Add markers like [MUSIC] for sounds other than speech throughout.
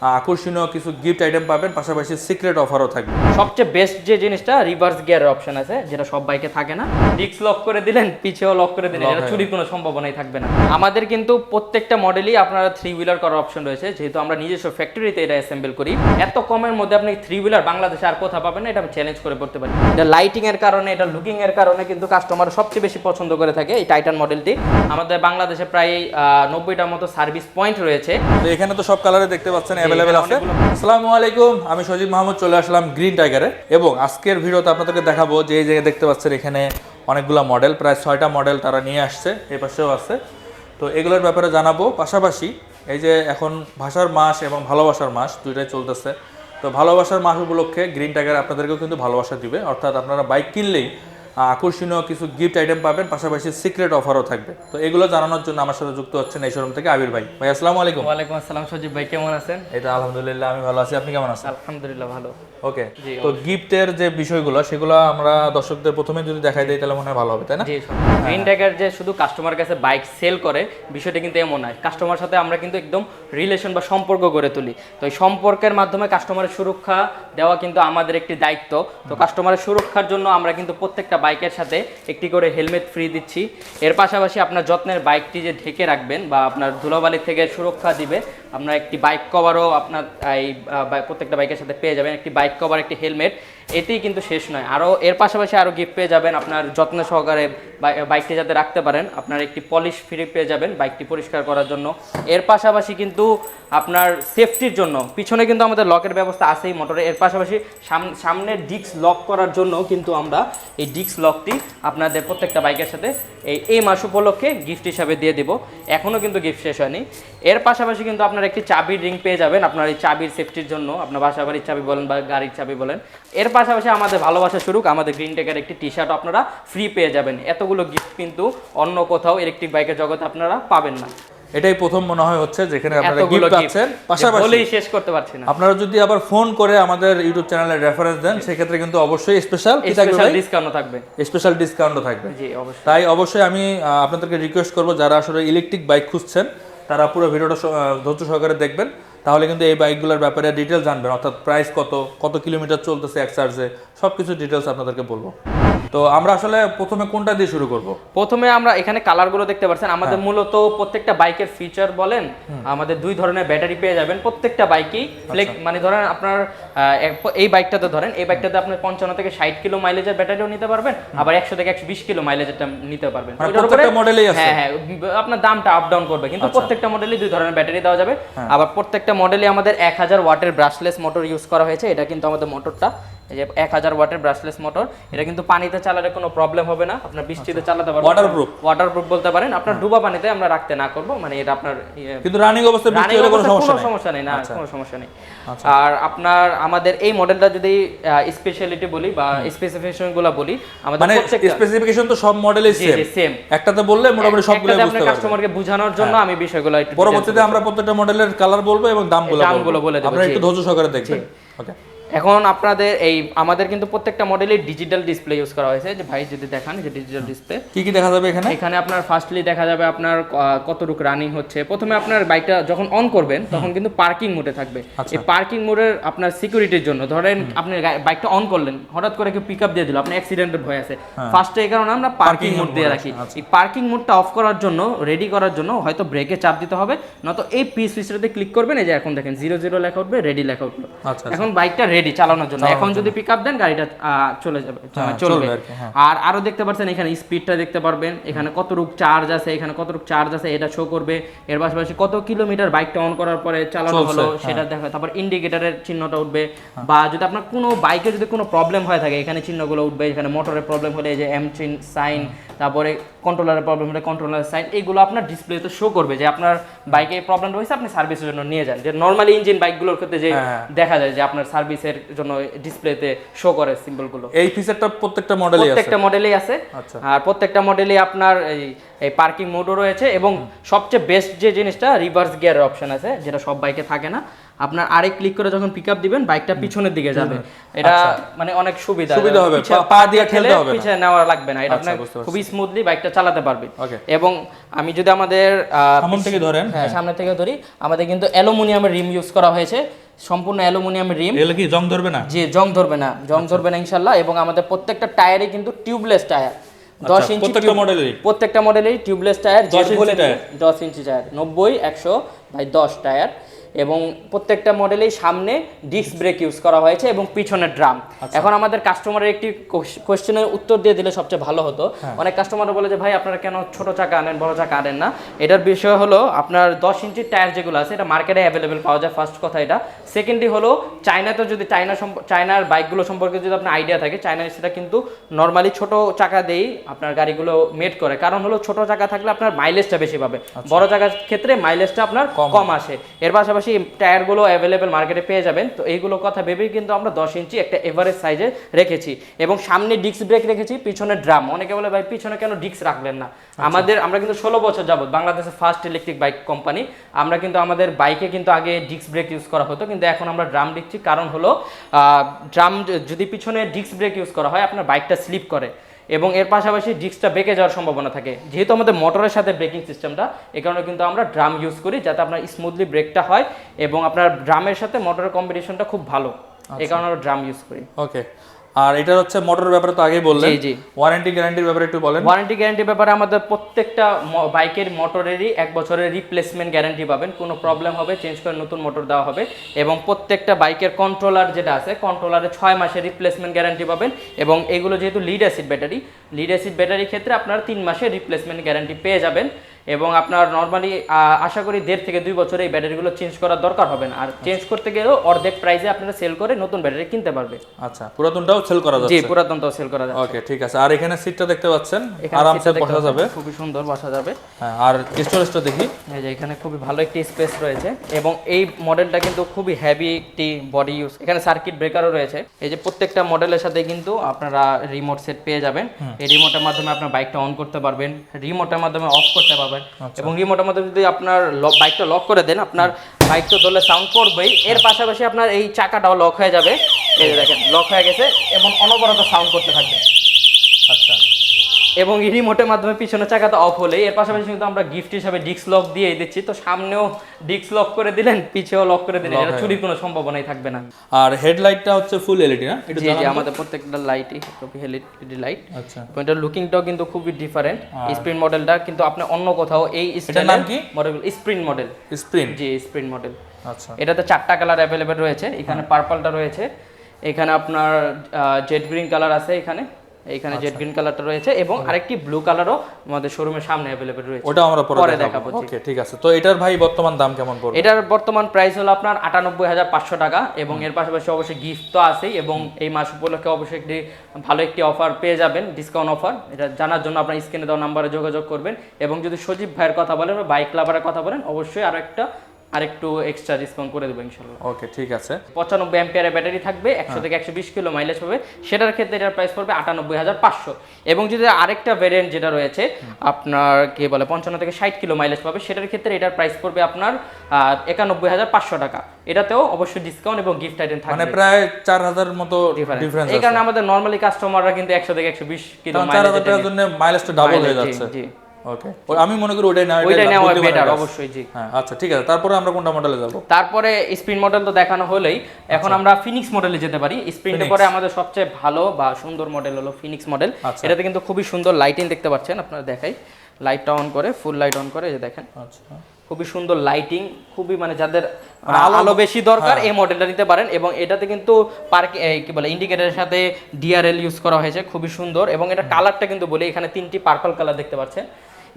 আকর্ষণীয় কিছু gift item পাবেন পাশাপাশি সিক্রেট অফারও থাকবে। সবচেয়ে বেস্ট যে জিনিসটা রিভার্স গিয়ারের অপশন আছে যেটা সব বাইকে থাকে না। ডিক্স লক করে দিলেন পিছেও লক করে দিলেন এটা চুরির কোনো সম্ভাবনাই থাকবে না। আমাদের কিন্তু প্রত্যেকটা মডেলই আপনারা থ্রি হুইলার করার অপশন রয়েছে যেহেতু আমরা নিজস্ব ফ্যাক্টরিতে এটা অ্যাসেম্বল করি। এত কমের মধ্যে আপনি থ্রি হুইলার বাংলাদেশে আর কোথাও পাবেন না এটা আমি চ্যালেঞ্জ করে করতে পারি। এটা লাইটিং এর কারণে এটা লুকিং এর কারণে কিন্তু কাস্টমার সবচেয়ে বেশি পছন্দ করে থাকে এই টাইটান মডেলটি আমাদের বাংলাদেশে প্রায় নব্বইটার মতো সার্ভিস পয়েন্ট রয়েছে। তো এখানে তো সব কালারে দেখতে পাচ্ছেন অ্যাভেলেবেল আছে। আসসালামু আলাইকুম আমি সজীব মাহমুদ চলে আসলাম গ্রিন টাইগারে এবং আজকের ভিডিওতে আপনাদেরকে দেখাবো যে এই জায়গায় দেখতে পাচ্ছেন এখানে অনেকগুলো মডেল প্রায় ছয়টা মডেল তারা নিয়ে আসছে এই পাশেও আছে। তো এগুলোর ব্যাপারে জানাব। পাশাপাশি এই যে এখন ভাষার মাস এবং ভালোবাসার মাস দুইটাই চলতেছে। তো ভালোবাসার মাস উপলক্ষে গ্রিন টাইগার আপনাদেরকেও কিন্তু ভালোবাসা দিবে। অর্থাৎ আপনারা বাইক কিনলেই আকর্ষণীয় কিছু গিফট আইটেম পাবেন পাশাপাশি সিক্রেট অফারও থাকবে। তো এগুলো জানানোর জন্য আমার সাথে যুক্ত হচ্ছেন এই শোরুম থেকে আবির ভাই। ভাই আসসালামু আলাইকুম। ওয়ালাইকুম আসসালাম সজীব ভাই কেমন আছেন? এটা আলহামদুলিল্লাহ আমি ভালো আছি। আপনি কেমন আছেন? আলহামদুলিল্লাহ ভালো। ওকে তো গিফটের যে বিষয়গুলো সেগুলো আমরা দর্শকদের প্রথমে যদি দেখাই দিই তাহলে মনে হয় ভালো হবে তাই না? জি গ্রিন ট্যাগার যে শুধু কাস্টমার কাছে বাইক সেল করে বিষয়টা কিন্তু এমন নয়। কাস্টমার সাথে আমরা কিন্তু একদম রিলেশন বা সম্পর্ক গড়ে তুলি। তো এই সম্পর্কের মাধ্যমে কাস্টমারের সুরক্ষা দেওয়া কিন্তু আমাদের একটি দায়িত্ব। তো কাস্টমারের সুরক্ষার জন্য আমরা কিন্তু প্রত্যেকটা বাইকের সাথে একটি করে হেলমেট ফ্রি দিচ্ছি। এর পাশাপাশি আপনার যত্নের বাইকটি যে ঢেকে রাখবেন বা আপনার ধুলোবালি থেকে সুরক্ষা দিবে আপনার একটি বাইক কভারও আপনার এই প্রত্যেকটা বাইকের সাথে পেয়ে যাবেন। একটি বাইক কভার একটি হেলমেট। এতেই কিন্তু শেষ নয়। আরও এর পাশাপাশি আরও গিফট পেয়ে যাবেন আপনার যত্ন সহকারে বাইকটি যাতে রাখতে পারেন। আপনার একটি পলিশ ফ্রি পেয়ে যাবেন বাইকটি পরিষ্কার করার জন্য। এর পাশাপাশি কিন্তু আপনার সেফটির জন্য পিছনে কিন্তু আমাদের লকের ব্যবস্থা আছেই মোটরে। এর পাশাপাশি সাম- সামনের ডিস্ক লক করার জন্য কিন্তু আমরা এই ডিস্ক লকটি আপনাদের প্রত্যেকটা বাইকের সাথে এই এই মাস উপলক্ষে গিফট হিসাবে দিয়ে দিব। এখনও কিন্তু গিফট শেষ হয়নি। এর পাশাপাশি কিন্তু আপনার একটি চাবির রিং পেয়ে যাবেন। আপনার এই চাবির সেফটির জন্য। আপনার বাসা বাড়ির চাবি বলেন বা গাড়ির চাবি বলেন। এর পাশাপাশি আমাদের ভালোবাসা শুরুক আমাদের গ্রিন টেকের একটি টি শার্ট আপনারা ফ্রি পেয়ে যাবেন। এতগুলো গিফট কিন্তু অন্য কোথাও ইলেকট্রিক বাইকের জগতে আপনারা পাবেন না। এটাই প্রথম মনে হয় হচ্ছে যেখানে আপনারা গিফট পাচ্ছেন। পাশাপাশি বলেই শেষ করতে পারছি না। আপনারা যদি আবার ফোন করে আমাদের ইউটিউব চ্যানেলের রেফারেন্স দেন সেক্ষেত্রে কিন্তু অবশ্যই স্পেশাল স্পেশাল ডিসকাউন্টও থাকবে স্পেশাল ডিসকাউন্টও থাকবে। জি অবশ্যই। তাই অবশ্যই আমি আপনাদেরকে রিকোয়েস্ট করব যারা আসলে ইলেকট্রিক বাইক খুঁজছেন তারা পুরো ভিডিওটা ধৈর্য সহকারে দেখবেন। তাহলে কিন্তু এই বাইকগুলোর ব্যাপারে ডিটেলস জানবেন। অর্থাৎ প্রাইস কত কত কিলোমিটার চলতেছে এক চার্জে সব কিছু ডিটেলস আপনাদেরকে বলব। তো আমরা আসলে প্রথমে কোনটা দিয়ে শুরু করব? প্রথমে আমরা এখানে কালারগুলো দেখতে পাচ্ছেন। আমাদের হ্যাঁ। মূলত প্রত্যেকটা বাইকের ফিচার বলেন আমাদের দুই ধরনের ব্যাটারি পেয়ে যাবেন। প্রত্যেকটা বাইকই আচ্ছা। মানে ধরেন আপনার এই বাইকটাতে ধরেন এই বাইকটাতে আপনি পঞ্চান্ন থেকে ষাট কিলো মাইলেজের ব্যাটারিও নিতে পারবেন আবার একশো থেকে একশো বিশ কিলো মাইলেজেরটা নিতে পারবেন। মানে প্রত্যেকটা মডেলেই আছে? হ্যাঁ হ্যাঁ আপনার দামটা আপ ডাউন করবে কিন্তু আচ্ছা। প্রত্যেকটা মডেলই দুই ধরনের ব্যাটারি দেওয়া যাবে। আবার প্রত্যেকটা মডেলে আমাদের এক হাজার ওয়াটের ব্রাশলেস মোটর ইউজ করা হয়েছে। এটা কিন্তু আমাদের মোটরটা এই যে এক হাজার ওয়াটের ব্রাশলেস মোটর এটা কিন্তু পানিতে চালালে কোনো প্রবলেম হবে না। আপনার বৃষ্টিতে চালাতে পারবেন। Waterproof? ওয়াটারপ্রুফ বলতে পারেন। আপনার ডুবা পানিতে আমরা রাখতে না করব মানে এটা আপনার ইয়ে, কিন্তু রানিং অবস্থায় বৃষ্টি হলে কোনো সমস্যা কোনো নেই সমস্যা নেই। না আচ্ছা। কোনো সমস্যা নেই। আর আপনার আমাদের এই মডেলটা যদি স্পেশালিটি বলি বা স্পেসিফিকেশনগুলো বলি আমাদের মানে প্রত্যেকটা স্পেসিফিকেশন তো সব মডেলেই সেম একটাতে বললে মোটামুটি সবগুলো বুঝতে পারবে কাস্টমারকে বোঝানোর জন্য আমি বিষয়গুলো একটু পরবর্তীতে আমরা প্রত্যেকটা মডেলের কালার বলব এবং দামগুলো দামগুলো বলে দেবো, আপনারা একটু ধৈর্য সহকারে দেখবেন। ওকে এখন আপনাদের এই আমাদের কিন্তু প্রত্যেকটা মডেলে ডিজিটাল ডিসপ্লে ইউজ করা হয়েছে। যে ভাই যদি দেখান যে ডিজিটাল ডিসপ্লে কি কি দেখা যাবে এখানে? এখানে আপনার ফার্স্টলি দেখা যাবে আপনার কতটুকু রানিং হচ্ছে। প্রথমে আপনার বাইকটা যখন অন করবেন তখন কিন্তু পার্কিং মোডে থাকবে। আচ্ছা। এই পার্কিং মোডের আপনার সিকিউরিটির জন্য ধরেন আপনি বাইকটা অন করলেন হঠাৎ করে কেউ পিক আপ দিয়ে দিল আপনার অ্যাক্সিডেন্টের ভয় আছে। ফার্স্টে এই কারণে আমরা পার্কিং মোড দিয়ে রাখি। এই পার্কিং মোডটা অফ করার জন্য রেডি করার জন্য হয়তো ব্রেকে চাপ দিতে হবে নয়তো এই পি সুইচটাতে ক্লিক করবেন এই যে এখন দেখেন জিরো জিরো লেখা উঠবে রেডি লেখা উঠল। আচ্ছা এখন বাইকটা রেডি চালানোর জন্য। এখন যদি পিক আপ দেন গাড়িটা চলে যাবে হ্যাঁ, চলবে। চলবে আর হ্যাঁ। আরও দেখতে পাচ্ছেন এখানে স্পিডটা দেখতে পারবেন। এখানে কতটুক চার্জ আছে এখানে কতটুক চার্জ আছে এটা শো করবে। এর পাশাপাশি কত কিলোমিটার বাইকটা অন করার পরে চালানো হলো হ্যাঁ। সেটা দেখা তারপর ইন্ডিকেটরের চিহ্নটা উঠবে। বা যদি আপনার কোনো বাইকে যদি কোনো প্রবলেম হয়ে থাকে এখানে চিহ্নগুলো উঠবে এখানে মোটরের প্রবলেম হলে এই যে এম চিন সাইন তারপরে কন্ট্রোলারের প্রবলেম হলে কন্ট্রোলার সাইন এগুলো আপনার ডিসপ্লেতে শো করবে যে আপনার বাইকে প্রবলেম রয়েছে আপনি সার্ভিসের জন্য নিয়ে যান। যে নর্মালি ইঞ্জিন বাইকগুলোর ক্ষেত্রে যে হ্যাঁ। দেখা যায় যে আপনার সার্ভিসের জন্য ডিসপ্লেতে শো করে সিম্বলগুলো এই ফিচারটা প্রত্যেকটা মডেলই আছে? প্রত্যেকটা মডেলেই আছে। আচ্ছা। আর প্রত্যেকটা মডেলেই আপনার এই এই পার্কিং মোডও রয়েছে এবং সবচেয়ে বেস্ট যে জিনিসটা রিভার্স গিয়ারের অপশন আছে যেটা সব বাইকে থাকে না আপনার আরেক ক্লিক করে যখন পিক আপ দিবেন বাইকটা পিছনের দিকে যাবে। এটা মানে অনেক সুবিধা। আচ্ছা। সুবিধা হবে, পা- দিয়ে ঠেলতে হবে না। পিছে নেওয়া লাগবে না। এটা আচ্ছা, পারছি। খুবই স্মুথলি বাইকটা চালাতে পারবে। এবং আমি যদি আমাদের সামন থেকে ধরেন। হ্যাঁ সামনে থেকে ধরি। আমাদের কিন্তু অ্যালুমিনিয়ামের রিম ইউজ করা হয়েছে। সম্পূর্ণ অ্যালুমিনিয়ামের রিম। এগুলো কি জং ধরবে না? যে জং ধরবে না। জং ধরবে না ইনশাল্লাহ এবং আমাদের প্রত্যেকটা টায়ারে কিন্তু টিউবলেস টায়ার দশ ইঞ্চি প্রত্যেকটা মডেলেরই প্রত্যেকটা মডেলেই টিউবলেস টায়ার 10 ইঞ্চি টায়ার? দশ ইঞ্চি টায়ার নব্বই একশো বাই দশ টায়ার এবং প্রত্যেকটা মডেলেই সামনে ডিস্ক ব্রেক ইউজ করা হয়েছে এবং পিছনে ড্রাম আচ্ছা। এখন আমাদের কাস্টমারের একটি কোশ্চেনের উত্তর দিয়ে দিলে সবচেয়ে ভালো হতো। হ্যাঁ। অনেক কাস্টমার বলে যে ভাই আপনারা কেন ছোট চাকা আনেন বড় চাকা আনেন না? এটার বিষয় হলো আপনার দশ ইঞ্চির টায়ার যেগুলো আছে এটা মার্কেটে অ্যাভেলেবেল পাওয়া যায় ফার্স্ট কথা এটা। সেকেন্ডলি হলো চায়নাতে যদি চায়না চায়নার বাইকগুলো সম্পর্কে যদি আপনার আইডিয়া থাকে চায়না সেটা কিন্তু নর্মালি ছোট চাকা দিয়েই আপনার গাড়িগুলো মেড করে। কারণ হলো ছোট চাকা থাকলে আপনার মাইলেজটা বেশি পাবে। বড় চাকার ক্ষেত্রে মাইলেজটা আপনার কম আসে। এর পাশাপাশি টায়ারগুলো অ্যাভেলেবেল মার্কেটে পেয়ে যাবেন। তো এইগুলো কথা ভেবেই কিন্তু আমরা দশ ইঞ্চি একটা এভারেজ সাইজে রেখেছি। এবং সামনে ডিস্ক ব্রেক রেখেছি পিছনে ড্রাম অনেকে বলে ভাই পিছনে কেন ডিস্ক রাখলেন না? আমাদের আমরা কিন্তু ষোলো বছর যাবত বাংলাদেশের ফার্স্ট ইলেকট্রিক বাইক কোম্পানি আমরা কিন্তু আমাদের বাইকে কিন্তু আগে ডিস্ক ব্রেক ইউজ করা হতো। কিন্তু এখন আমরা ড্রাম দিচ্ছি। কারণ হলো ড্রাম যদি পিছনে ডিস্ক ব্রেক ইউজ করা হয় আপনার বাইকটা স্লিপ করে। এবং এর পাশাপাশি ডিস্কটা বেঁকে যাওয়ার সম্ভাবনা থাকে। যেহেতু আমাদের মোটরের সাথে ব্রেকিং সিস্টেমটা এই কারণে কিন্তু আমরা ড্রাম ইউজ করি যাতে আপনার স্মুথলি ব্রেকটা হয় এবং আপনার ড্রামের সাথে মোটরের কম্বিনেশনটা খুব ভালো। এই কারণে আমরা ড্রাম ইউজ করি। ওকে আর এটা হচ্ছে মোটরের ব্যাপারে তো আগেই বললেন। জি, জি। ওয়ারেন্টি গ্যারান্টির ব্যাপারে একটু বলেন। ওয়ারেন্টি গ্যারান্টি ব্যাপারে আমাদের প্রত্যেকটা বাইকের মোটরেরই এক বছরের রিপ্লেসমেন্ট গ্যারান্টি পাবেন। কোনো প্রবলেম হবে চেঞ্জ করে নতুন মোটর দেওয়া হবে। এবং প্রত্যেকটা বাইকের কন্ট্রোলার যেটা আছে কন্ট্রোলারে ছয় মাসের রিপ্লেসমেন্ট গ্যারান্টি পাবেন। এবং এগুলো যেহেতু lead acid battery lead acid ব্যাটারির ক্ষেত্রে আপনারা তিন মাসের রিপ্লেসমেন্ট গ্যারান্টি পেয়ে যাবেন। এবং আপনার নর্মালি আশা করি দেড় থেকে দুই বছরে এই ব্যাটারিগুলো চেঞ্জ করার দরকার হবে না। আর চেঞ্জ করতে গেলেও অর্ধেক প্রাইসে আপনারা সেল করে নতুন ব্যাটারি কিনতে পারবে। আচ্ছা পুরাতনটাও সেল করা যাচ্ছে? জি পুরাতনটাও সেল করা যায় ওকে ঠিক আছে। আর এখানে সিটটা দেখতে পাচ্ছেন? আরামসে বসা যাবে। খুবই সুন্দর বসা যাবে। হ্যাঁ আর স্টোরেজটা দেখি। এই যে এখানে খুবই ভালো একটি স্পেস রয়েছে। এবং এই মডেলটা কিন্তু খুবই হেভি একটি বডি ইউজ এখানে সার্কিট ব্রেকারও রয়েছে। এই যে প্রত্যেকটা মডেলের সাথে কিন্তু আপনারা রিমোট সেট পেয়ে যাবেন। এই রিমোটের মাধ্যমে আপনার বাইকটা অন করতে পারবেন। রিমোটের মাধ্যমে অফ করতে পারবেন। এবং রিমোটের মধ্যে যদি আপনার বাইকটা লক করে দেন আপনার বাইক তো ধরলে সাউন্ড করবেই। এর পাশাপাশি আপনার এই চাকাটাও লক হয়ে যাবে। এই দেখেন লক হয়ে গেছে এবং অনবরত সাউন্ড করতে থাকবে। আচ্ছা। এবং এই রিমোটের মাধ্যমে পিছনে চাকাটা অফ হলে এর পাশাপাশি কিন্তু আমরা গিফট হিসাবে ডিস্ক লক দিয়ে দিচ্ছি। তো সামনেও ডিস্ক লক করে দিলেন পিছেও লক করে দিলেন। এটা চুরির কোনো সম্ভাবনাই থাকবে না। আর হেডলাইটটা হচ্ছে ফুল এলইডি না? একটু জি আমাদের প্রত্যেকটা লাইটই এলইডি লাইট আচ্ছা। এটার লুকিংটাও কিন্তু খুবই ডিফারেন্ট স্প্রিন্ট মডেলটা কিন্তু আপনি অন্য কোথাও এই নাম কি? Model sprint model sprint G sprint model আচ্ছা। এটাতে চারটা কালার অ্যাভেলেবেল রয়েছে। এখানে পার্পলটা রয়েছে। এখানে আপনার জেড গ্রিন কালার আছে এখানে। এখানে জেড গ্রিন কালারটা রয়েছে এবং আরেকটি ব্লু কালারও আমাদের শোরুমের সামনে অ্যাভেলেবেল রয়েছে। ওটা আমরা পরে দেখাবো। ওকে ঠিক আছে। তো এটার ভাই বর্তমান দাম কেমন পড়বে? এটার বর্তমান প্রাইস হলো আপনার আটানব্বই হাজার পাঁচশো টাকা এবং এর পাশাপাশি অবশ্যই গিফট তো আছেই এবং এই মাস উপলক্ষে অবশ্যই একটি ভালো একটি অফার পেয়ে যাবেন ডিসকাউন্ট অফার এটা জানার জন্য আপনার স্ক্রিনে দেওয়া নাম্বারে যোগাযোগ করবেন এবং যদি সজীব ভাইয়ের কথা বলেন বা বাইক লাভারের কথা বলেন অবশ্যই আরও একটা আরেকটু এক্সট্রা ডিসকাউন্ট করে দেবো ইনশাল্লাহ। ওকে ঠিক আছে। পঁচানব্বই অ্যাম্পিয়ারের ব্যাটারি থাকবে একশো থেকে একশো বিশ কিলো মাইলেজ হবে। সেটার ক্ষেত্রে এটার প্রাইস পড়বে আটানব্বই হাজার পাঁচশো। এবং যদি আরেকটা ভ্যারিয়েন্ট যেটা রয়েছে আপনার কি বলে পঞ্চান্ন থেকে ষাট কিলো মাইলেজ পাবে সেটার ক্ষেত্রে এটার প্রাইস পড়বে আপনার একানব্বই হাজার পাঁচশো টাকা। এটাতেও অবশ্যই ডিসকাউন্ট এবং গিফট আইটেম মানে থাকবে প্রায় চার হাজার মতো। ডিফারেন্স এই কারণে আমাদের নর্মালি কাস্টমাররা কিন্তু একশো থেকে একশো বিশ কিলো হাজার টাকার জন্য মাইলেজটা ডাবল হয়ে যাচ্ছে। জি। ওকে। আমি মনে করি ওটাই না ওইটা নেওয়া বেটার অবশ্যই জি। হ্যাঁ আচ্ছা ঠিক আছে। তারপরে আমরা কোনটা মডেলে যাব? তারপরে স্প্রিন মডেল তো দেখানো হলেই এখন আমরা ফিনিক্স মডেলে যেতে পারি। পরে আমাদের সবচেয়ে ভালো বা সুন্দর মডেল হলো ফিনিক্স মডেল আচ্ছা। এটাতে কিন্তু খুবই সুন্দর লাইটিং দেখতে পাচ্ছেন আপনারা দেখাই। লাইটটা অন করে ফুল লাইট অন করে যে দেখেন। আচ্ছা। খুবই সুন্দর লাইটিং খুবই মানে যাদের আলো বেশি দরকার এই মডেলটা নিতে পারেন এবং এটাতে কিন্তু পার্ক কি বলে ইন্ডিকেটরের সাথে ডিআরএল ইউজ করা হয়েছে খুবই সুন্দর। এবং এটা কালারটা কিন্তু বলি এখানে তিনটি পার্পল কালার দেখতে পাচ্ছেন।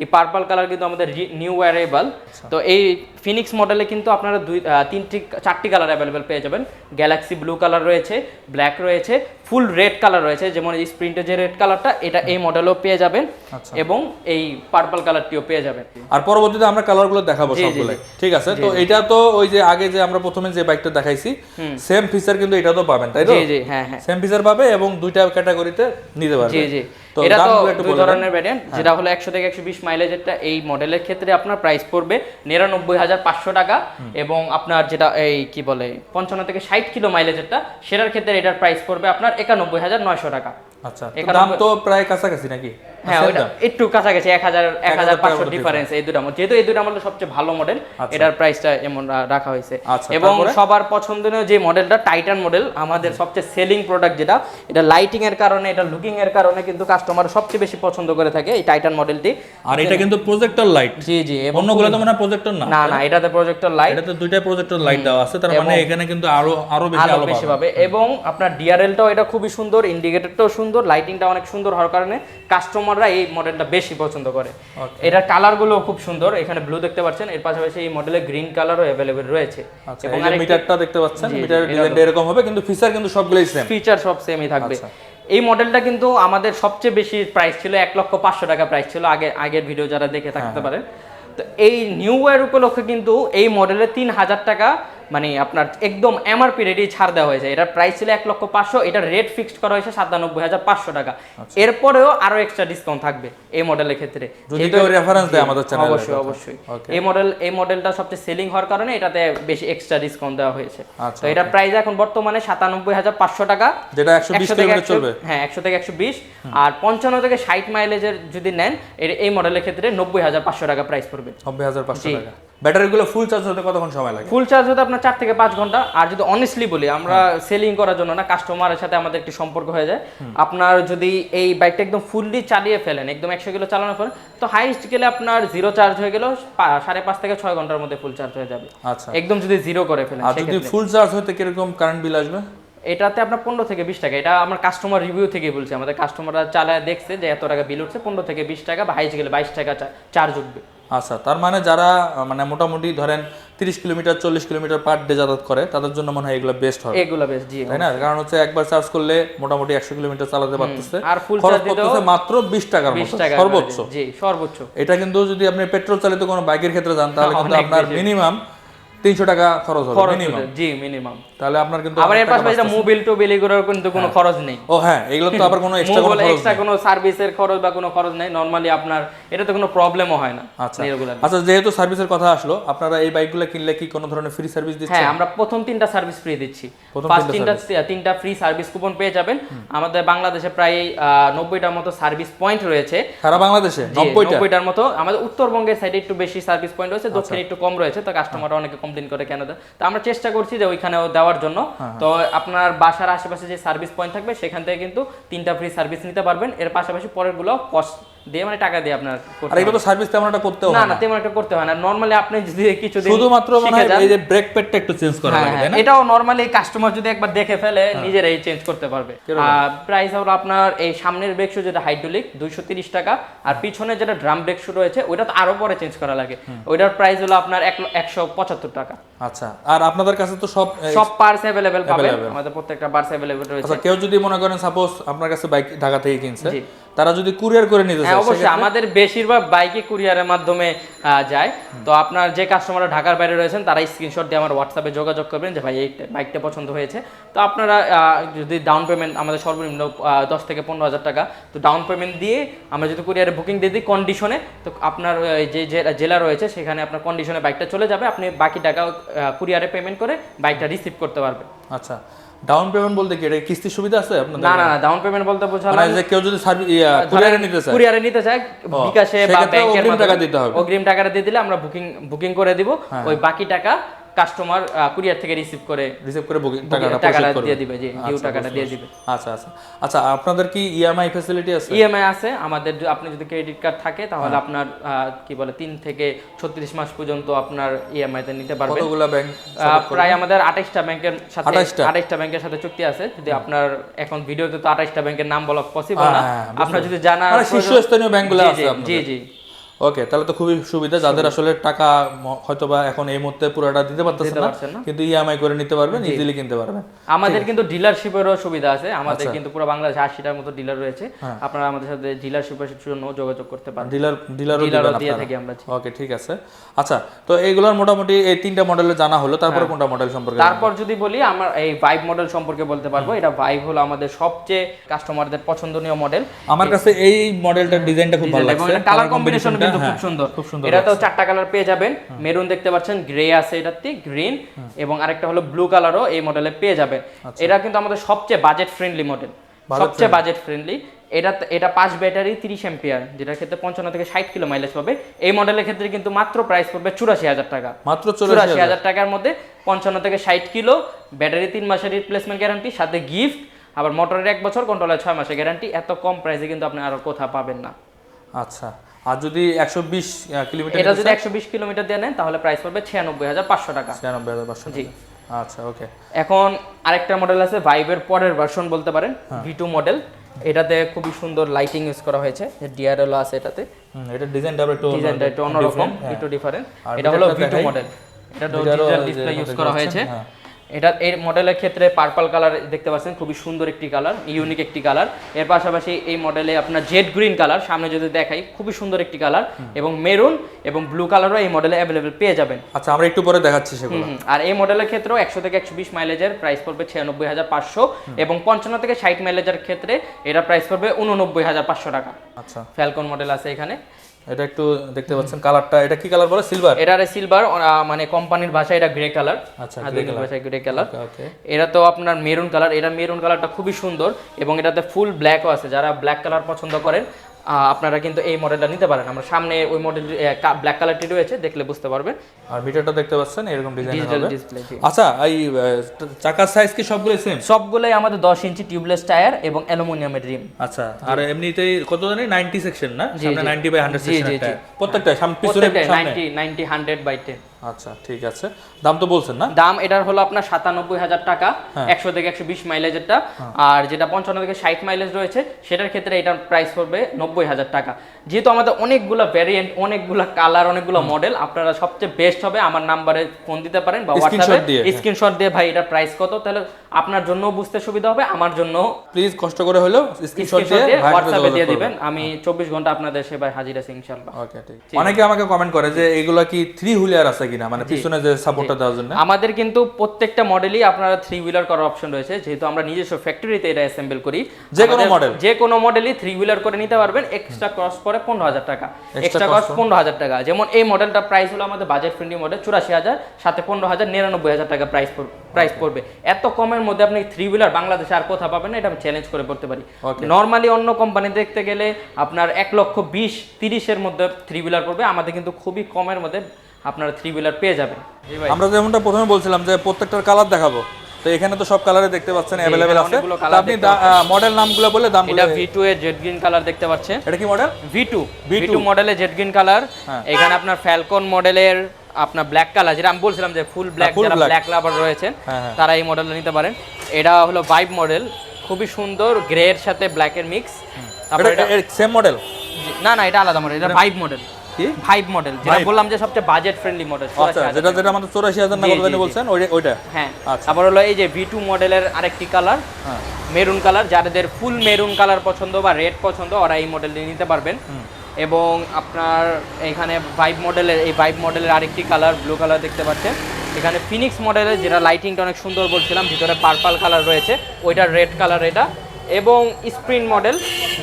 এই পার্পল কালার কিন্তু আমাদের নিউ ওয়ারেবল তো এই ফিনিক্স মডেলে কিন্তু আপনারা দুই তিনটি চারটি কালার অ্যাভেলেবেল পেয়ে যাবেন। গ্যালাক্সি ব্লু কালার রয়েছে ব্ল্যাক রয়েছে ফুল রেড কালার রয়েছে। যেমন এই স্প্রিন্টের যে রেড কালারটা এটা এই মডেলও পেয়ে যাবেন এবং এই পার্পল কালারটিও পেয়ে যাবেন। আর পরবর্তীতে আমরা কালারগুলো দেখাবো সবগুলো ঠিক আছে? তো এটা তো ওই যে আগে যে আমরা প্রথমে যে বাইকটা দেখাইছি সেম ফিচার কিন্তু এটা তো পাবেন তাই তো? জি জি হ্যাঁ হ্যাঁ। সেম ফিচার পাবে এবং দুইটা ক্যাটাগরিতে নিতে পারবে। জি জি। এটা তো দুই ধরনের ভ্যারিয়েন্ট যেটা হলো একশো থেকে একশো বিশ মাইলেজেরটা এই মডেলের ক্ষেত্রে আপনার প্রাইস পড়বে নিরানব্বই হাজার পাঁচশো টাকা এবং আপনার যেটা এই কি বলে পঞ্চান্ন থেকে ষাট কিলো মাইলেজেরটা সেটার ক্ষেত্রে এটার প্রাইস পড়বে আপনার একানব্বই হাজার নয়শো টাকা। আচ্ছা দাম তো প্রায় কাছাকাছি নাকি? হ্যাঁ Same একটু কাছাকাছি এক হাজার এক হাজার পাঁচশো ডিফারেন্স এই দুটা মডেল যেহেতু এই দুটা মডেল সবচেয়ে ভালো মডেল এটার প্রাইসটা এমন রাখা হয়েছে। আচ্ছা, এবং সবার পছন্দনীয় যে মডেলটা টাইটান মডেল আমাদের সবচেয়ে সেলিং প্রোডাক্ট যেটা এটা লাইটিং এর কারণে এটা লুকিং এর কারণে কিন্তু কাস্টমার সবচেয়ে বেশি পছন্দ করে থাকে এই টাইটান মডেলটি আর এটা কিন্তু প্রজেক্টর লাইট জি জি অন্যগুলো তো মনে প্রজেক্টর না না না এটাতে প্রজেক্টর লাইট এটাতে দুইটা প্রজেক্টর লাইট দেওয়া আছে তার মানে এখানে কিন্তু আরও আরও বেশি আলো বেশি পাবে। পাবে। এবং আপনার ডিআরএলটাও এটা খুবই সুন্দর ইন্ডিকেটরটাও সুন্দর। লাইটিংটা অনেক সুন্দর হওয়ার কারণে কাস্টমাররা এই মডেলটা বেশি পছন্দ করে। এটার কালারগুলো খুব সুন্দর এখানে ব্লু দেখতে পাচ্ছেন এর পাশাপাশি এই মডেলে গ্রিন কালারও অ্যাভেলেবেল রয়েছে। আচ্ছা এবং মিটারটা দেখতে পাচ্ছেন মিটারের ডিজাইনটা এরকম। হবে কিন্তু ফিচার কিন্তু সবগুলোই সেম ফিচার সব সেমই থাকবে। আচ্ছা। এই মডেলটা কিন্তু আমাদের সবচেয়ে বেশি প্রাইস ছিল এক লক্ষ পাঁচশো টাকা প্রাইস ছিল আগে আগের ভিডিও যারা দেখে হ্যাঁ, থাকতে পারে তো এই নিউ ইয়ার উপলক্ষে কিন্তু এই মডেলে তিন হাজার টাকা মানে আপনার একদম এমআরপি রেটেই ছাড় দেওয়া হয়েছে। এটার প্রাইস ছিল এক লক্ষ পাঁচশো এটার রেট ফিক্সড করা হয়েছে সাতানব্বই হাজার পাঁচশো টাকা। আচ্ছা। এরপরেও আরও এক্সট্রা ডিসকাউন্ট থাকবে এই মডেলের ক্ষেত্রে। যদি যেহেতু- কেউ রেফারেন্স দেয় আমাদের চ্যানেলে অবশ্যই অবশ্যই। এই মডেল এই মডেলটা সবচেয়ে সেলিং হওয়ার কারণে এটাতে বেশি এক্সট্রা ডিসকাউন্ট দেওয়া হয়েছে। আচ্ছা, তো এটার প্রাইস এখন বর্তমানে সাতানব্বই হাজার পাঁচশো টাকা। যেটা একশো বিশ থেকে কিলোমিটার 100 চলবে। হ্যাঁ একশো থেকে একশো বিশ। আর পঞ্চান্ন থেকে ষাট মাইলেজের যদি নেন এই মডেলের ক্ষেত্রে নব্বই হাজার পাঁচশো টাকা প্রাইস পড়বে। নব্বই হাজার পাঁচশো টাকা। ব্যাটারিগুলো ফুল চার্জ হতে কতক্ষণ সময় লাগে? ফুল চার্জ হতে আপনার চার থেকে পাঁচ ঘণ্টা। আর যদি অনেস্টলি বলি আমরা সেলিং করার জন্য না কাস্টমারের সাথে আমাদের একটি সম্পর্ক হয়ে যায়। আপনার যদি এই বাইকটা একদম ফুললি চালিয়ে ফেলেন একদম একশো কিলো চালানোর পর তো হাইস্ট গেলে আপনার জিরো চার্জ হয়ে গেলেও সাড়ে পাঁচ থেকে ছয় ঘণ্টার মধ্যে ফুল চার্জ হয়ে যাবে। আচ্ছা। একদম যদি জিরো করে ফেলেন আর যদি ফুল চার্জ হতে কীরকম কারেন্ট বিল আসবে? এটাতে আপনার পনেরো থেকে বিশ টাকা। এটা আমার কাস্টমার রিভিউ থেকে বলছে। আমাদের কাস্টমাররা চালায় দেখছে যে এত টাকা বিল উঠছে পনেরো থেকে বিশ টাকা বা হাইস্ট গেলে বাইশ টাকা চার্জ উঠবে। আচ্ছা তার মানে যারা মানে মোটামুটি ধরেন তিরিশ কিলোমিটার চল্লিশ কিলোমিটার পার ডে যাতায়াত করে তাদের জন্য মনে হয় এগুলো বেস্ট হবে। এগুলো বেস্ট জি তাই না? কারণ হচ্ছে একবার চার্জ করলে মোটামুটি একশো কিলোমিটার চালাতে পারতেছে। আর ফুল খরচ চার্জ করতে মাত্র বিশ টাকার মতো সর্বোচ্চ। জি সর্বোচ্চ। এটা কিন্তু যদি আপনি পেট্রোল চালিত কোনো বাইকের ক্ষেত্রে যান তাহলে [LAUGHS] কিন্তু আপনার মিনিমাম তিনশো টাকা খরচ হবে মিনিমাম জি মিনিমাম তাহলে আপনার কিন্তু আবার এর পাশাপাশি। মোবিল এগুলোর কিন্তু কোনো খরচ নেই। ও হ্যাঁ এগুলো তো আবার কোনো এক্সট্রা কোনো এক্সট্রা কোনো সার্ভিসের খরচ বা কোনো খরচ নেই। নরমালি আপনার এটাতে কোনো প্রবলেমও হয় না। আচ্ছা। আচ্ছা যেহেতু সার্ভিসের কথা আসলো আপনারা এই বাইকগুলো কিনলে কি কোনো ধরনের ফ্রি সার্ভিস দিচ্ছেন? হ্যাঁ আমরা প্রথম তিনটা সার্ভিস ফ্রি দিচ্ছি। ফার্স্ট তিনটা তিনটা ফ্রি সার্ভিস কুপন পেয়ে যাবেন। আমাদের বাংলাদেশে প্রায় নব্বইটার মতো সার্ভিস পয়েন্ট রয়েছে। সারা বাংলাদেশে? আচ্ছা। মতো। আমাদের উত্তরবঙ্গের সাইডে একটু বেশি সার্ভিস পয়েন্ট রয়েছে। দক্ষিণে একটু কম রয়েছে। তো কাস্টমাররা অনেকে কমপ্লেন করে কেন দেয়? তো আমরা চেষ্টা করছি যে ওইখানেও দেওয়ার জন্য। হ্যাঁ, তো আপনার বাসার আশেপাশে যে সার্ভিস পয়েন্ট থাকবে সেখান থেকে কিন্তু তিনটা ফ্রি সার্ভিস নিতে পারবেন। এর পাশাপাশি পরেরগুলো কস্ট দিয়ে মানে টাকা দিয়ে আপনার আর এগুলো তো সার্ভিস তেমন একটা করতেও না হয় না না। তেমন একটা করতে হয় না। নর্মালি আপনি যদি কিছুদিন শুধুমাত্র মনে এই যে ব্রেক প্যাডটা একটু চেঞ্জ করা হ্যাঁ, লাগে তাই হ্যাঁ, না? এটাও নর্মালি কাস্টমার যদি একবার দেখে ফেলে হ্যাঁ। নিজেরাই চেঞ্জ করতে পারবে। প্রাইস হলো আপনার এই সামনের ব্রেক শু যেটা হাইড্রোলিক দুইশো তিরিশ টাকা। আর পিছনে যেটা ড্রাম ব্রেক শু রয়েছে ওইটা তো আরও পরে চেঞ্জ করা লাগে। ওইটার প্রাইস হলো আপনার এক- একশো পঁচাত্তর টাকা। আচ্ছা আর আপনাদের কাছে তো সব সব পার্স অ্যাভেলেবেল পাবেন। আমাদের প্রত্যেকটা পার্স অ্যাভেলেবেল রয়েছে। আচ্ছা কেউ যদি মনে করেন সাপোজ আপনার কাছে বাইক ঢাকা থেকে কিনছে। তারা যদি কুরিয়ার করে নিতে হ্যাঁ চায় অবশ্যই আমাদের বেশিরভাগ বাইকে কুরিয়ারের মাধ্যমে যায়। তো আপনার যে কাস্টমাররা ঢাকার বাইরে রয়েছেন তারা স্ক্রিনশট দিয়ে আমার হোয়াটসঅ্যাপে যোগাযোগ করবেন যে ভাই এই বাইকটা পছন্দ হয়েছে। তো আপনারা যদি ডাউন পেমেন্ট আমাদের সর্বনিম্ন দশ থেকে পনেরো হাজার টাকা তো ডাউন পেমেন্ট দিয়ে আমরা যদি কুরিয়ারে বুকিং দিয়ে দিই কন্ডিশনে তো আপনার যে যে- জেলা রয়েছে সেখানে আপনার কন্ডিশনে বাইকটা চলে যাবে। আপনি বাকি টাকা কুরিয়ারে পেমেন্ট করে বাইকটা রিসিভ করতে পারবেন। আচ্ছা। ডাউন পেমেন্ট বলতে কি এটা কিস্তির সুবিধা আছে আপনাদের না না না ডাউন পেমেন্ট বলতে বোঝালাম মানে যে কেউ যদি সার্ভিস কুরিয়ারে নিতে চায় কুরিয়ারে নিতে চায় বিকাশে বা ব্যাংকের অগ্রিম টাকা দিতে হবে। অগ্রিম টাকাটা দিয়ে দিলে আমরা বুকিং বুকিং করে দিব হ্যাঁ। ওই বাকি টাকা কাস্টমার কুরিয়ার থেকে রিসিভ করে রিসিভ করে বুকিং টাকাটা টাকাটা দিয়ে দিবে জি ডিউ আচ্ছা, টাকাটা দিয়ে দিবে। আচ্ছা আচ্ছা। আচ্ছা আপনাদের কি ইএমআই ফ্যাসিলিটি আছে? ইএমআই আছে আমাদের আপনি যদি ক্রেডিট কার্ড থাকে তাহলে হ্যাঁ। আপনার কি বলে তিন থেকে ছত্রিশ মাস পর্যন্ত আপনার ইএমআই তে নিতে পারবেন। কতগুলা ব্যাংক প্রায় আমাদের আঠাইশটা ব্যাংকের সাথে 28টা? আঠাইশটা ব্যাংকের সাথে চুক্তি আছে। যদি আপনার এখন ভিডিওতে তো আঠাইশটা ব্যাংকের নাম বলা পসিবল না। হ্যাঁ, হ্যাঁ, আপনার যদি জানা মানে শীর্ষস্থানীয় ব্যাংকগুলো আছে। জি জি। ওকে তাহলে তো খুবই সুবিধা। যাদের আসলে টাকা হয়তো বা এখন এই মুহূর্তে পুরোটা দিতে পারতেছেন দিতে না। কিন্তু ইএমআই করে নিতে পারবেন ইজিলি কিনতে পারবেন। আমাদের কিন্তু ডিলারশিপেরও সুবিধা আছে। আচ্ছা। আমাদের কিন্তু পুরো বাংলাদেশে আশিটার মতো ডিলার রয়েছে। হ্যাঁ। আপনারা আমাদের সাথে ডিলারশিপের জন্য যোগাযোগ করতে পারেন। ডিলার ডিলারও দিয়ে থাকি আমরা ওকে ঠিক আছে। আচ্ছা তো এইগুলোর মোটামুটি এই তিনটা মডেলের জানা হলো। তারপরে কোনটা মডেল সম্পর্কে তারপর যদি বলি আমার এই ভাইব মডেল সম্পর্কে বলতে পারব। এটা ভাইব হলো আমাদের সবচেয়ে কাস্টমারদের পছন্দনীয় মডেল আমার কাছে এই মডেলটার ডিজাইনটা খুব ভালো লাগছে। কালার কম্বিনেশন কিন্তু খুব হ্যাঁ, সুন্দর খুব সুন্দর এটা তো চারটা কালার পেয়ে যাবেন। মেরুন দেখতে পাচ্ছেন গ্রে আছে এটাতে গ্রিন এবং আরেকটা হলো ব্লু কালারও এই মডেলে পেয়ে যাবেন। আচ্ছা। এটা কিন্তু আমাদের সবচেয়ে বাজেট ফ্রেন্ডলি মডেল সবচেয়ে বাজেট ফ্রেন্ডলি এটা এটা পাঁচ ব্যাটারি তিরিশ এম্পিয়ার যেটার ক্ষেত্রে পঞ্চান্ন থেকে ষাট কিলো মাইলেজ পাবে। এই মডেলের ক্ষেত্রে কিন্তু মাত্র প্রাইস পড়বে চুরাশি হাজার টাকা। মাত্র চুরাশি হাজার। টাকার মধ্যে পঞ্চান্ন থেকে ষাট কিলো ব্যাটারি তিন মাসের রিপ্লেসমেন্ট গ্যারান্টি সাথে গিফট আবার মোটরের এক বছর কন্ট্রোলের ছয় মাসের গ্যারান্টি এত কম প্রাইসে কিন্তু আপনি আর কোথাও পাবেন না। আচ্ছা। আর যদি একশো বিশ কিলোমিটার এটা যদি একশো বিশ কিলোমিটার দিয়ে নেন তাহলে প্রাইস পড়বে ছিয়ানব্বই হাজার পাঁচশো টাকা। ছিয়ানব্বই হাজার পাঁচশো জি। আচ্ছা ওকে এখন আরেকটা মডেল আছে ভাইবের পরের ভার্সন বলতে পারেন ভি টু মডেল এটাতে খুবই সুন্দর লাইটিং ইউজ করা হয়েছে ডিআরএল আছে এটাতে। এটা ডিজাইনটা একটু ডিজাইনটা একটু অন্যরকম একটু ডিফারেন্ট এটা হলো ভি টু মডেল এটা ডিজিটাল ডিসপ্লে ইউজ করা হয়েছে। হ্যাঁ। এটা এর মডেলের ক্ষেত্রে পার্পল কালার দেখতে পাচ্ছেন খুবই সুন্দর একটি কালার ইউনিক একটি কালারের পাশাপাশি এই মডেলে আপনার জেড গ্রিন কালার সামনে যদি দেখাই খুবই সুন্দর একটি কালার এবং মেরুন এবং ব্লু কালারও এই মডেলে অ্যাভেলেবেল পেয়ে যাবেন। আচ্ছা আমরা একটু পরে দেখাচ্ছি সেগুলো। আর এই মডেলের ক্ষেত্রেও একশো থেকে একশো বিশ মাইলেজের প্রাইস পড়বে ছিয়ানব্বই হাজার পাঁচশো এবং পঞ্চান্ন থেকে ষাট মাইলেজের ক্ষেত্রে এটা প্রাইস পড়বে উননব্বই হাজার পাঁচশো টাকা। আচ্ছা। ফ্যালকন মডেল আছে এখানে। এটা একটু দেখতে পাচ্ছেন কালারটা। এটা কি কালার বলে? সিলভার এটা আরে সিলভার মানে কোম্পানির ভাষায় এটা গ্রে কালার আচ্ছা, আধুনিক ভাষায় গ্রে কালার ওকে এটা তো আপনার মেরুন কালার এটা মেরুন কালারটা খুবই সুন্দর এবং এটাতে ফুল ব্ল্যাকও আছে। যারা ব্ল্যাক কালার পছন্দ করেন আপনারা কিন্তু এই মডেলটা নিতে পারেন। আমরা সামনে ওই মডেল ব্ল্যাক কালারটি রয়েছে দেখলে বুঝতে পারবেন। আর মিটারটা দেখতে পাচ্ছেন এরকম ডিজাইন হবে। আচ্ছা এই চাকার সাইজ কি সবগুলো সেম সবগুলোই আমাদের দশ ইঞ্চি টিউবলেস টায়ার এবং অ্যালুমিনিয়ামের রিম আচ্ছা আর এমনিতেই কত জানি? 90 সেকশন না? সামনে 90 বাই 100 জি, জি, সেকশন। প্রত্যেকটা সামনে পিছনে প্রত্যেকটাই সামনে। Ninety ninety hundred by ten আচ্ছা ঠিক আছে। দাম তো বলছেন না? দাম এটার হলো আপনার সাতানব্বই হাজার টাকা হ্যাঁ। একশো থেকে একশো বিশ মাইলেজেরটা। আর যেটা পঞ্চান্ন থেকে ষাট মাইলেজ রয়েছে সেটার ক্ষেত্রে এটার প্রাইস পড়বে নব্বই হাজার টাকা। যেহেতু আমাদের অনেকগুলো ভ্যারিয়েন্ট অনেকগুলো কালার অনেকগুলো মডেল আপনারা সবচেয়ে বেস্ট হবে আমার নাম্বারে ফোন দিতে পারেন বা হোয়াটসঅ্যাপে দিয়ে, হ্যাঁ। স্ক্রিনশট দিয়ে ভাই এটা প্রাইস কত? তাহলে আপনার জন্য বুঝতে সুবিধা হবে আমার জন্য প্লিজ কষ্ট করে হলেও স্ক্রিনশট স্ক্রিনশট দিয়ে হোয়াটসঅ্যাপে দিয়ে দিবেন আমি চব্বিশ ঘণ্টা আপনাদের সেবায় হাজির আছি ইনশাল্লাহ ওকে ঠিক। অনেকে আমাকে কমেন্ট করে যে এগুলা কি থ্রি হুইলার আছে কিনা মানে পিছনে যে সাপোর্টটা দেওয়ার জন্য? আমাদের কিন্তু প্রত্যেকটা মডেলই আপনারা থ্রি হুইলার করার অপশন রয়েছে। যেহেতু আমরা নিজস্ব ফ্যাক্টরিতে এটা অ্যাসেম্বল করি যে কোনো model? যে কোনো মডেলই থ্রি হুইলার করে নিতে পারবেন এক্সট্রা কস্ট পরে পনেরো হাজার টাকা। এক্সট্রা কস্ট পনেরো হাজার টাকা। যেমন এই মডেলটা প্রাইস হলো আমাদের বাজেট ফ্রেন্ডলি মডেল চুরাশি হাজার সাথে পনেরো হাজার নিরানব্বই হাজার টাকা প্রাইস প্রাইস পড়বে। এত কমের মধ্যে আপনি থ্রি হুইলার বাংলাদেশে আর কোথাও পাবেন না এটা আমি চ্যালেঞ্জ করে বলতে পারি. নর্মালি অন্য কোম্পানি দেখতে গেলে আপনার এক লক্ষ বিশ তিরিশের মধ্যে থ্রি হুইলার পড়বে। আমাদের কিন্তু খুবই কমের মধ্যে আপনারা থ্রি হুইলার পেয়ে যাবেন। আমরা যেমনটা প্রথমে বলছিলাম যে প্রত্যেকটার কালার দেখাবো। তো এখানে তো সব কালারে দেখতে পাচ্ছেন অ্যাভেলেবেল আছে। আপনি মডেল নামগুলো বলে দামগুলো এটা ভি টু এর জেড গ্রিন কালার দেখতে পাচ্ছেন। এটা কি model V two V two মডেলের জেড গ্রিন কালার। এখানে আপনার ফ্যালকন মডেলের আপনার ব্ল্যাক কালার যেটা আমি বলছিলাম যে ফুল ব্ল্যাক যারা ব্ল্যাক লাভার রয়েছেন। তারা এই মডেলটা নিতে পারেন। এটা হলো ভাইব মডেল খুবই সুন্দর গ্রে এর সাথে ব্ল্যাক এর মিক্স তারপর এটা সেম মডেল না না এটা আলাদা মডেল এটা ভাইব মডেল কি? ভাইব মডেল যেটা বললাম যে সবচেয়ে বাজেট ফ্রেন্ডলি মডেল আচ্ছা যেটা যেটা আমাদের চৌরাশি হাজার না জি, কত জানি জি, জি। বলছেন ওইটা হ্যাঁ। আচ্ছা। তারপর হলো এই যে ভি টু মডেলের আরেকটি কালার মেরুন কালার যাদের ফুল মেরুন কালার পছন্দ বা রেড পছন্দ ওরা এই মডেলটি নিতে পারবেন। এবং আপনার এখানে ভাইব মডেলের এই ভাইব মডেলের আরেকটি কালার ব্লু কালার দেখতে পাচ্ছেন। এখানে ফিনিক্স মডেলের যেটা লাইটিংটা অনেক সুন্দর বলছিলাম ভিতরে পার্পল কালার রয়েছে ওইটার রেড কালার এটা। এবং স্প্রিন্ট মডেল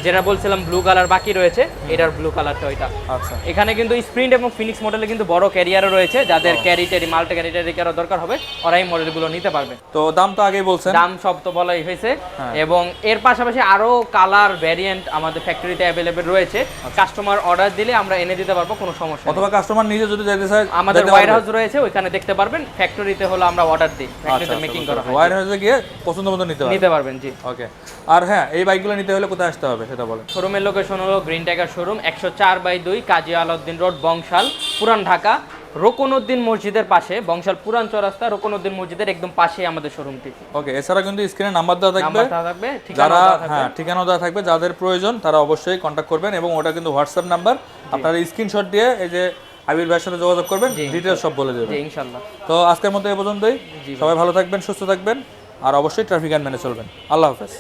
যেটা বলছিলাম ব্লু কালার বাকি রয়েছে এটার ব্লু কালারটা ওইটা। আচ্ছা। এখানে কিন্তু স্প্রিন্ট এবং ফিনিক্স মডেলে কিন্তু বড় ক্যারিয়ারও রয়েছে যাদের ক্যারি ট্যারি মাল্টি ক্যারি ট্যারি কারও দরকার হবে ওরা এই মডেলগুলো নিতে পারবে। তো দাম তো আগেই বলছেন। দাম সব তো বলাই হয়েছে। হ্যাঁ। এবং এর পাশাপাশি আরও কালার ভ্যারিয়েন্ট আমাদের ফ্যাক্টরিতে অ্যাভেলেবেল রয়েছে। কাস্টমার অর্ডার দিলে আমরা এনে দিতে পারব কোনো সমস্যা অথবা কাস্টমার নিজে যদি যেতে চায় আমাদের ওয়ার হাউস রয়েছে ওইখানে দেখতে পারবেন। ফ্যাক্টরিতে হলো আমরা অর্ডার দিই। ফ্যাক্টরিতে মেকিং করা হয়। ওয়ার হাউসে গিয়ে পছন্দ মতো নিতে পারবে নিতে পারবেন জি। ওকে আর হ্যাঁ এই বাইকগুলো নিতে হলে কোথায় আসতে হবে? সেটা বলেন। শোরুমের লোকেশন হলো গ্রিন টাইগার শোরুম একশো চার বাই দুই কাজী আলাউদ্দিন রোড বংশাল পুরান ঢাকা রোকনউদ্দিন মসজিদের পাশে বংশাল পুরান চৌরাস্তা রোকনউদ্দিন মসজিদের একদম পাশেই আমাদের শোরুমটি ওকে এছাড়া কিন্তু স্ক্রিনে নাম্বার দেওয়া থাকবে। থাকবে যারা হ্যাঁ ঠিকানা দেওয়া থাকবে যাদের প্রয়োজন তারা অবশ্যই কন্ট্যাক্ট করবেন এবং ওটা কিন্তু হোয়াটসঅ্যাপ নাম্বার আপনারা স্ক্রিনশট দিয়ে এই যে আবির ভাইয়ের সাথে যোগাযোগ করবেন ডিটেলস সব বলে দেবেন। জি ইনশাল্লাহ। তো আজকের মতো এ পর্যন্তই। সবাই ভালো থাকবেন সুস্থ থাকবেন আর অবশ্যই ট্রাফিক আইন মেনে চলবেন। আল্লাহ হাফেজ।